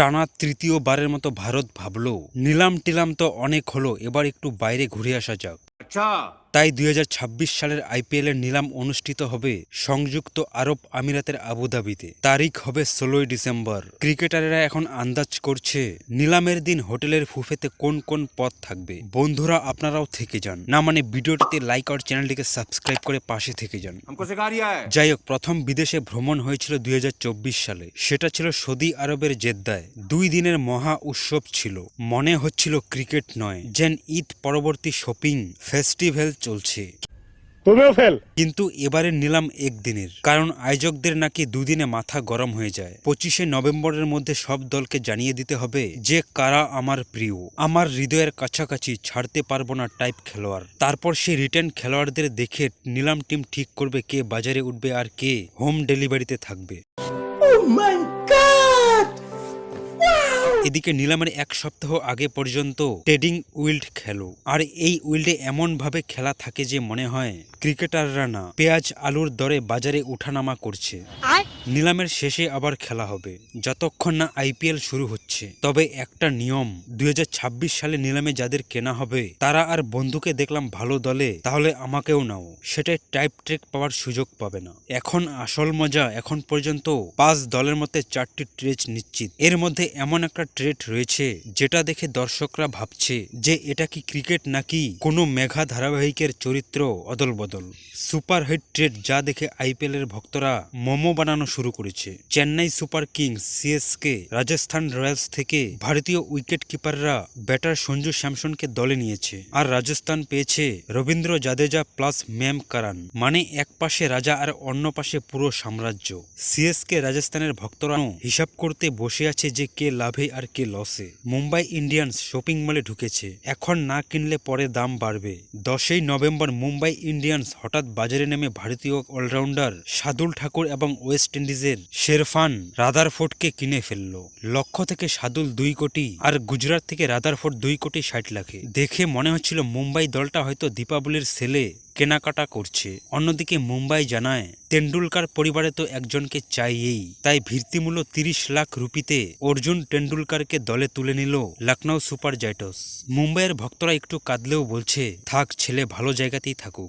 টানা তৃতীয়বারের মতো ভারত ভাবলো। নিলাম টিলাম তো অনেক হলো, এবার একটু বাইরে ঘুরে আসা যাক। আচ্ছা। তাই দুই হাজার ছাব্বিশ সালের আইপিএলের নিলাম অনুষ্ঠিত হবে সংযুক্ত আরব আমিরাতের আবুধাবিতে। তারিখ হবে ষোলোই ডিসেম্বর। ক্রিকেটারেরা এখন আন্দাজ করছে নিলামের দিন হোটেলের ফুফেতে কোন কোন পথ থাকবে। বন্ধুরা আপনারাও থেকে যান। না মানে ভিডিওটিতে লাইক আর চ্যানেলটিকে সাবস্ক্রাইব করে পাশে থেকে যান। যাই হোক প্রথম বিদেশে ভ্রমণ হয়েছিল দুই হাজার চব্বিশ সালে। সেটা ছিল সৌদি আরবের জেদ্দায়। দুই দিনের মহা উৎসব ছিল। মনে হচ্ছিল ক্রিকেট নয়। যেন ঈদ পরবর্তী শপিং ফেস্টিভ্যাল চলছে। তুমিও ফেল। কিন্তু এবারে নিলাম একদিনের কারণ আয়োজকদের নাকি দুদিনে মাথা গরম হয়ে যায়। পঁচিশে নভেম্বরের মধ্যে সব দলকে জানিয়ে দিতে হবে যে কারা আমার প্রিয়। আমার হৃদয়ের কাছাকাছি ছাড়তে পারব না টাইপ খেলোয়াড়। তারপর সেই রিটার্ন খেলোয়াড়দের দেখে নিলাম টিম ঠিক করবে কে বাজারে উঠবে আর কে হোম ডেলিভারিতে থাকবে। এদিকে নিলামের এক সপ্তাহ আগে পর্যন্ত ট্রেডিং উইল্ড খেলো। আর এই উইল্ডে এমন ভাবে খেলা থাকে যে মনে হয় ক্রিকেটাররা না পেঁয়াজ আলুর দরে বাজারে উঠানামা করছে। নিলামের শেষে আবার খেলা হবে। যতক্ষণ না আইপিএল শুরু হচ্ছে। তবে একটা নিয়ম দুই হাজার ছাব্বিশ সালে নিলামে যাদের কেনা হবে তারা আর বন্ধুকে দেখলাম ভালো দলে তাহলে আমাকেও নাও। সেটাই টাইপ ট্রেক পাওয়ার সুযোগ পাবে না। এখন আসল মজা এখন পর্যন্ত পাঁচ দলের মধ্যে চারটি ট্রেচ নিশ্চিত। এর মধ্যে এমন একটা ট্রেড রয়েছে, যেটা দেখে দর্শকরা ভাবছে যে এটা কি ক্রিকেট নাকি কোনো মেঘা ধারাবাহিকের চরিত্র অদল বদল সুপার হিট ট্রেড যা দেখে আইপিএল এর ভক্তরা মোমো বানানো শুরু করেছে। Chennai super kings CSK Rajasthan royals থেকে ভারতীয় উইকেট কিপাররা ব্যাটার সঞ্জু স্যামসনকে দলে নিয়েছে। আর রাজস্থান পেয়েছে Ravindra Jadeja plus Sam Curran. মানে এক পাশে রাজা আর অন্য পাশে পুরো সাম্রাজ্য। সিএসকে রাজস্থানের ভক্তরা হিসাব করতে বসে আছে যে কে লাভে আর কে লসে মুম্বাই ইন্ডিয়ান্স শপিং মলে ঢুকেছে। এখন না কিনলে পরে দাম বাড়বে। দশই নভেম্বর মুম্বাই ইন্ডিয়ান্স হঠাৎ বাজারে নেমে ভারতীয় অলরাউন্ডার সাদুল ঠাকুর এবং ওয়েস্ট ইন্ডিজের শেরফান রাদারফোর্ডকে কিনে ফেলল। লক্ষ্য থেকে সাদুল দুই কোটি আর গুজরাট থেকে রাদারফোর্ড দুই কোটি ষাট লাখে। দেখে মনে হচ্ছিল মুম্বাই দলটা হয়তো দীপাবলির সেলে কেনাকাটা করছে। অন্যদিকে মুম্বাই জানায়, তেন্ডুলকার পরিবারে তো একজনকে চাইয়েই, তাই ভিত্তিমূল্য তিরিশ লাখ রুপিতে অর্জুন টেন্ডুলকারকে দলে তুলে নিল লখনৌ সুপার জাইটস মুম্বাইয়ের ভক্তরা একটু কাঁদলেও বলছে, থাক, ছেলে ভালো জায়গাতেই থাকুক।